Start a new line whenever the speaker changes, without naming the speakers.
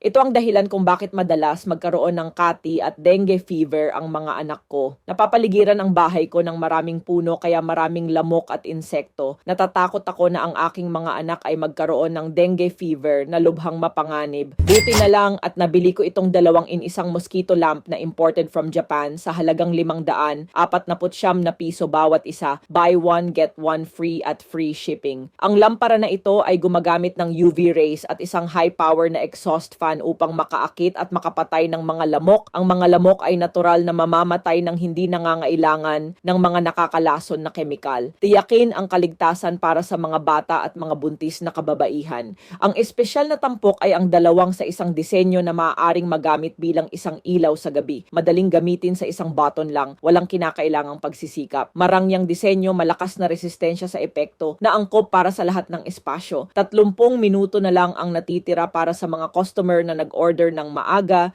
Ito ang dahilan kung bakit madalas magkaroon ng kati at dengue fever ang mga anak ko. Napapaligiran ang bahay ko ng maraming puno kaya maraming lamok at insekto. Natatakot ako na ang aking mga anak ay magkaroon ng dengue fever na lubhang mapanganib. Buti na lang at nabili ko itong dalawang in isang mosquito lamp na imported from Japan sa halagang limang daan, apat na putsyam na piso bawat isa, buy one get one free at free shipping. Ang lampara na ito ay gumagamit ng UV rays at isang high power na exhaust fan upang makaakit at makapatay ng mga lamok. Ang mga lamok ay natural na mamamatay ng hindi nangangailangan ng mga nakakalason na kemikal. Tiyakin ang kaligtasan para sa mga bata at mga buntis na kababaihan. Ang espesyal na tampok ay ang dalawang sa isang disenyo na maaaring magamit bilang isang ilaw sa gabi. Madaling gamitin sa isang button lang, walang kinakailangang pagsisikap. Marangyang disenyo, malakas na resistensya sa epekto, na angkop para sa lahat ng espasyo. 30 minuto na lang ang natitira para sa mga customer na nag-order ng maaga,